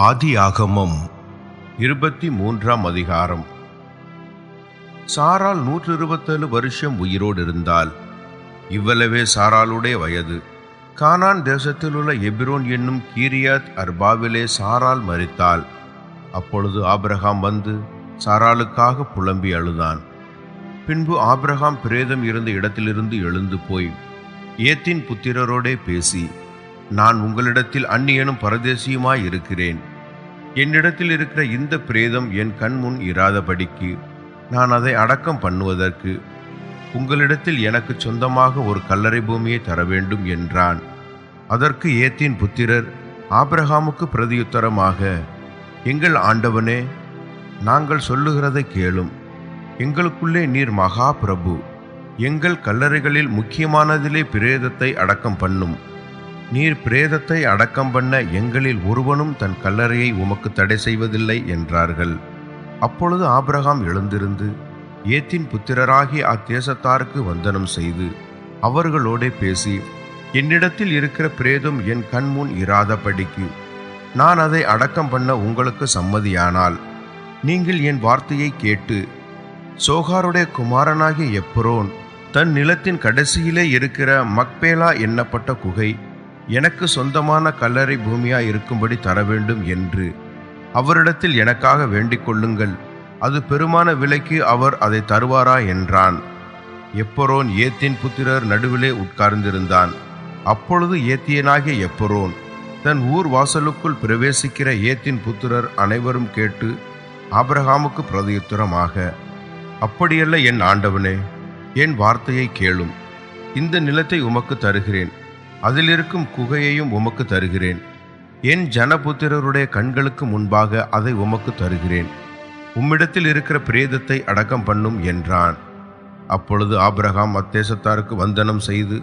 ஆதியாகமம் இருபத்தி மூன்றாம் அதிகாரம். சாரால் நூற்று இருபத்தேழு வருஷம் உயிரோடு இருந்தால் இவ்வளவே சாராளுடைய வயது. கானான் தேசத்தில் உள்ள எபிரோன் என்னும் கீரியாத் அர்பாவிலே சாரால் மறித்தாள் அப்பொழுது ஆபிரகாம் வந்து சாராளுக்காக புலம்பி அழுதான். பின்பு ஆபிரகாம் பிரேதம் இருந்த இடத்திலிருந்து எழுந்து போய் ஏத்தின் புத்திரரோடே பேசி நான் உங்களிடத்தில் அந்நியனும் பரதேசியுமாய் இருக்கிறேன் என்னிடத்தில் இருக்கிற இந்த பிரேதம் என் கண் முன் இராதபடிக்கு நான் அதை அடக்கம் பண்ணுவதற்கு உங்களிடத்தில் எனக்கு சொந்தமாக ஒரு கல்லறை பூமியை தர வேண்டும் என்றான். அதற்கு ஏத்தின் புத்திரர் ஆபிரகாமுக்கு பிரதியுத்தரமாக எங்கள் ஆண்டவனே நாங்கள் சொல்லுகிறதை கேளும். எங்களுக்குள்ளே நீர் மகா பிரபு எங்கள் கல்லறைகளில் முக்கியமானதிலே பிரேதத்தை அடக்கம் பண்ணும். நீர் பிரேதத்தை அடக்கம் பண்ண எங்களில் ஒருவனும் தன் கல்லறையை உமக்கு தடை செய்வதில்லை என்றார்கள். அப்பொழுது ஆபிரகாம் எழுந்திருந்து ஏத்தின் புத்திரராகி அத்தேசத்தாருக்கு வந்தனம் செய்து அவர்களோடே பேசி என்னிடத்தில் இருக்கிற பிரேதம் என் கண்முன் இராதபடிக்கு நான் அதை அடக்கம் பண்ண உங்களுக்கு சம்மதியானால் நீங்கள் என் வார்த்தையை கேட்டு சோகாருடைய குமாரனாகிய எப்ரோன் தன் நிலத்தின் கடைசியிலே இருக்கிற மக்பேலா எண்ணப்பட்ட குகை எனக்கு சொந்தமான கல்லறை பூமியாய் இருக்கும்படி தர வேண்டும் என்று. அவரிடத்தில் எனக்காக வேண்டிக் கொள்ளுங்கள். அது பெருமான விலைக்கு அவர் அதை தருவாரா என்றான். எப்பரோன் ஏத்தின் புத்திரர் நடுவிலே உட்கார்ந்திருந்தான். அப்பொழுது ஏத்தியனாகிய எப்பரோன் தன் ஊர் வாசலுக்குள் பிரவேசிக்கிற ஏத்தின் புத்திரர் அனைவரும் கேட்டு ஆபிரகாமுக்கு பிரதியுத்தரமாக. அப்படியல்ல என் ஆண்டவனே என் வார்த்தையை கேளும். இந்த நிலத்தை உமக்கு தருகிறேன். அதில் இருக்கும் குகையையும் உமக்கு தருகிறேன். என் ஜனபுத்திரருடைய கண்களுக்கு முன்பாக அதை உமக்கு தருகிறேன். உம்மிடத்தில் இருக்கிற பிரேதத்தை அடக்கம் பண்ணும் என்றான். அப்பொழுது ஆபிரகாம் அத்தேசத்தாருக்கு வந்தனம் செய்து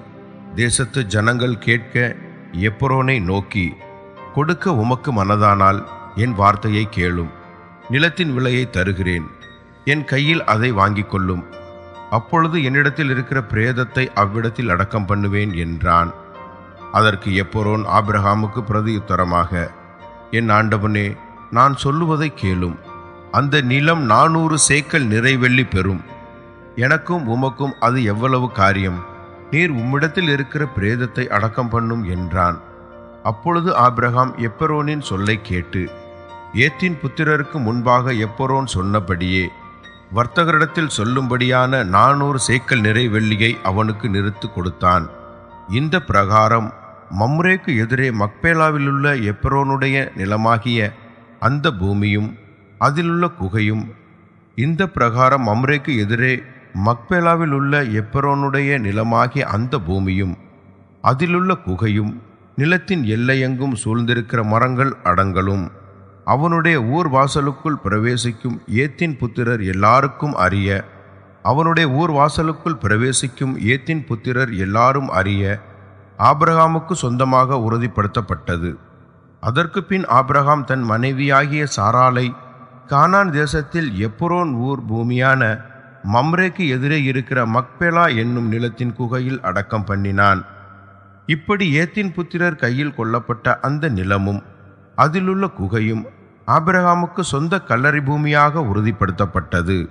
தேசத்து ஜனங்கள் கேட்க எப்ரோனை நோக்கி கொடுக்க உமக்கு மனதானால் என் வார்த்தையை கேளும். நிலத்தின் விலையை தருகிறேன். என் கையில் அதை வாங்கிக் கொள்ளும். அப்பொழுது என்னிடத்தில் இருக்கிற பிரேதத்தை அவ்விடத்தில் அடக்கம் பண்ணுவேன் என்றான். அதற்கு எப்போரோன் ஆபிரகாமுக்கு பிரதியுத்தரமாக என் ஆண்டவனே நான் சொல்லுவதை கேளும். அந்த நிலம் நானூறு சேக்கல் நிறைவெள்ளி பெறும். எனக்கும் உமக்கும் அது எவ்வளவு காரியம்? நீர் உம்மிடத்தில் இருக்கிற பிரேதத்தை அடக்கம் பண்ணும் என்றான். அப்பொழுது ஆபிரகாம் எப்பரோனின் சொல்லை கேட்டு ஏத்தின் புத்திரருக்கு முன்பாக எப்பரோன் சொன்னபடியே வர்த்தகரிடத்தில் சொல்லும்படியான நானூறு சேக்கல் நிறை வெள்ளியை அவனுக்கு நிறுத்து கொடுத்தான். இந்த பிரகாரம் மம்ரேக்கு எதிரே மக்பேலாவிலுள்ள எப்ரோனுடைய நிலமாகிய அந்த பூமியும் அதிலுள்ள குகையும் இந்த பிரகாரம் மம்ரேக்கு எதிரே மக்பேலாவில் உள்ள எப்பரோனுடைய நிலமாகிய அந்த பூமியும் அதிலுள்ள குகையும் நிலத்தின் எல்லையெங்கும் சூழ்ந்திருக்கிற மரங்கள் அடங்கலும் அவனுடைய ஊர் வாசலுக்குள் பிரவேசிக்கும் ஏத்தின் புத்திரர் எல்லாருக்கும் அறிய அவனுடைய ஊர் வாசலுக்குள் பிரவேசிக்கும் ஏத்தின் புத்திரர் எல்லாரும் அறிய ஆபிரகாமுக்கு சொந்தமாக உறுதிப்படுத்தப்பட்டது. அதற்கு பின் ஆபிரகாம் தன் மனைவியாகிய சாராலை கானான் தேசத்தில் எப்புரோன் ஊர் பூமியான மம்ரேக்கு எதிரே இருக்கிற மக்பேலா என்னும் நிலத்தின் குகையில் அடக்கம் பண்ணினான். இப்படி ஏத்தின் புத்திரர் கையில் கொல்லப்பட்ட அந்த நிலமும் அதிலுள்ள குகையும் ஆபிரகாமுக்கு சொந்த கல்லறை பூமியாக உறுதிப்படுத்தப்பட்டது.